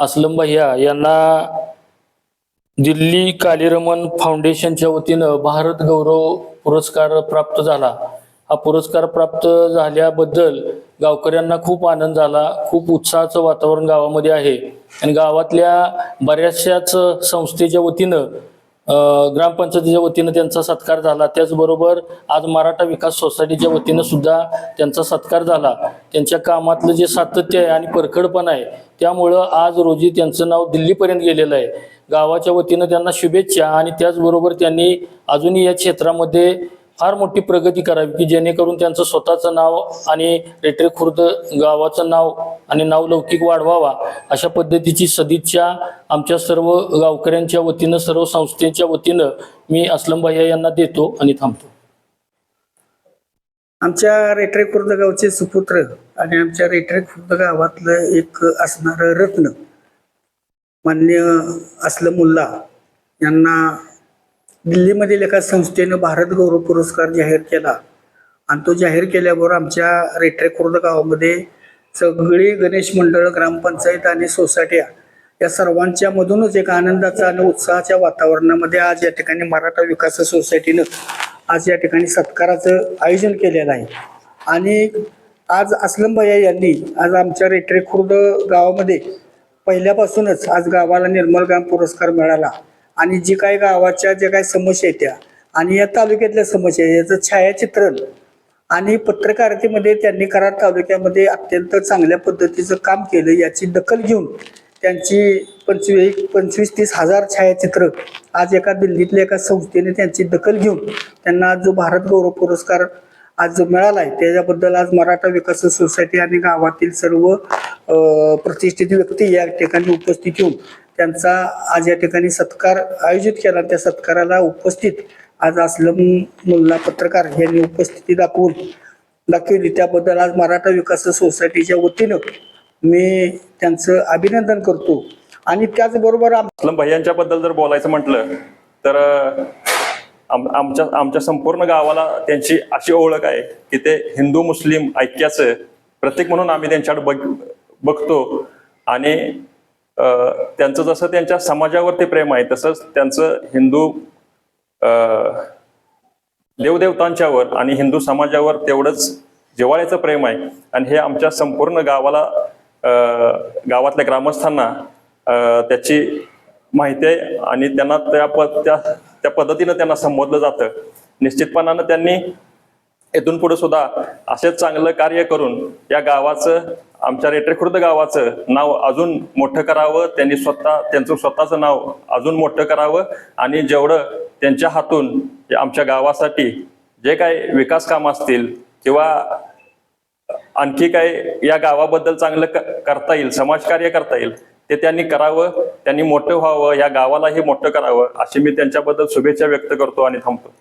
असलम भैया यांना दिल्ली कालीरमन फाउंडेशनच्या वतीनं भारत गौरव पुरस्कार प्राप्त झाला. हा पुरस्कार प्राप्त झाल्याबद्दल गावकऱ्यांना खूप आनंद झाला खूप उत्साहाचं वातावरण गावामध्ये आहे. आणि गावातल्या बऱ्याचशाच संस्थेच्या वतीनं ग्रामपंचायतीच्या वतीनं त्यांचा सत्कार झाला. त्याचबरोबर आज मराठा विकास सोसायटीच्या वतीनं सुद्धा त्यांचा सत्कार झाला. त्यांच्या कामातलं जे सातत्य आहे आणि परखडपण आहे त्यामुळं आज रोजी त्यांचं नाव दिल्लीपर्यंत गेलेलं आहे. गावाच्या वतीनं त्यांना शुभेच्छा आणि त्याचबरोबर त्यांनी अजूनही या क्षेत्रामध्ये फार मोठी प्रगती करावी की जेणेकरून त्यांचं स्वतःचं नाव आणि रेटरे खुर्द गावाचं नाव आणि नावलौकिक वाढवावा अशा पद्धतीची सदिच्छा आमच्या सर्व गावकऱ्यांच्या वतीनं सर्व संस्थेच्या वतीनं मी असलम भैया यांना देतो आणि थांबतो. आमच्या रेटरे खुर्द गावचे सुपुत्र आणि आमच्या रेटरे खुर्द गावातलं एक असणारं रत्न मान्य असलमुल्ला यांना दिल्लीमधील एका संस्थेनं भारत गौरव पुरस्कार जाहीर केला. आणि तो जाहीर केल्याबरोबर आमच्या रेटरे खुर्द गावामध्ये सगळी गणेश मंडळ ग्रामपंचायत आणि सोसायट्या या सर्वांच्या मधूनच एक आनंदाचा आणि उत्साहाच्या वातावरणामध्ये आज या ठिकाणी मराठा विकास सोसायटीनं आज या ठिकाणी सत्काराचं आयोजन केलेलं आहे. आणि आज असलम भैया यांनी आज आमच्या रेटरे खुर्द गावामध्ये पहिल्यापासूनच आज गावाला निर्मल ग्राम पुरस्कार मिळाला. आणि जी काही गावाच्या ज्या काही समस्या आहेत त्या आणि या तालुक्यातल्या समस्या याचं छायाचित्रण आणि पत्रकारितेमध्ये त्यांनी कराड तालुक्यामध्ये अत्यंत चांगल्या पद्धतीचं काम केलं याची दखल घेऊन त्यांची पंचवीस पंचवीस तीस हजार छायाचित्र आज एका दिल्लीतल्या एका संस्थेने त्यांची दखल घेऊन त्यांना आज जो भारत गौरव पुरस्कार आज जो मिळाला आहे त्याच्याबद्दल आज मराठा विकास सोसायटी आणि गावातील सर्व प्रतिष्ठित व्यक्ती या ठिकाणी उपस्थित येऊन त्यांचा आज या ठिकाणी सत्कार आयोजित केला. त्या सत्काराला उपस्थित आज असलम मुल्ला पत्रकार यांनी उपस्थिती दाखवून दाखवली. त्याबद्दल आज मराठा विकास सोसायटीच्या वतीनं मी त्यांचं अभिनंदन करतो. आणि त्याचबरोबर असलम भाई यांच्याबद्दल जर बोलायचं म्हटलं तर आमच्या आमच्या संपूर्ण गावाला त्यांची अशी ओळख आहे की ते हिंदू मुस्लिम ऐक्याचं प्रत्येक म्हणून आम्ही त्यांच्याकडे बघ बघतो. आणि त्यांचं जसं त्यांच्या समाजावरती प्रेम आहे तसंच त्यांचं हिंदू देवदेवतांच्यावर आणि हिंदू समाजावर तेवढंच जिवाळ्याचं प्रेम आहे. आणि हे आमच्या संपूर्ण गावाला गावातल्या ग्रामस्थांना त्याची माहिती आहे आणि त्यांना त्या प- त्या त्या पद्धतीनं त्यांना संबोधलं जातं. निश्चितपणानं त्यांनी इथून पुढे सुद्धा असेच चांगलं कार्य करून या गावाचं आमच्या रेटरेखुर्द गावाचं नाव अजून मोठं करावं त्यांनी स्वतः त्यांचं स्वतःचं नाव अजून मोठं करावं आणि जेवढं त्यांच्या हातून आमच्या गावासाठी जे काही विकास काम असतील किंवा आणखी काय या गावाबद्दल चांगलं क- करता येईल समाजकार्य करता येईल ते त्यांनी करावं त्यांनी मोठं व्हावं या गावालाही मोठं करावं अशी मी त्यांच्याबद्दल शुभेच्छा व्यक्त करतो आणि थांबतो.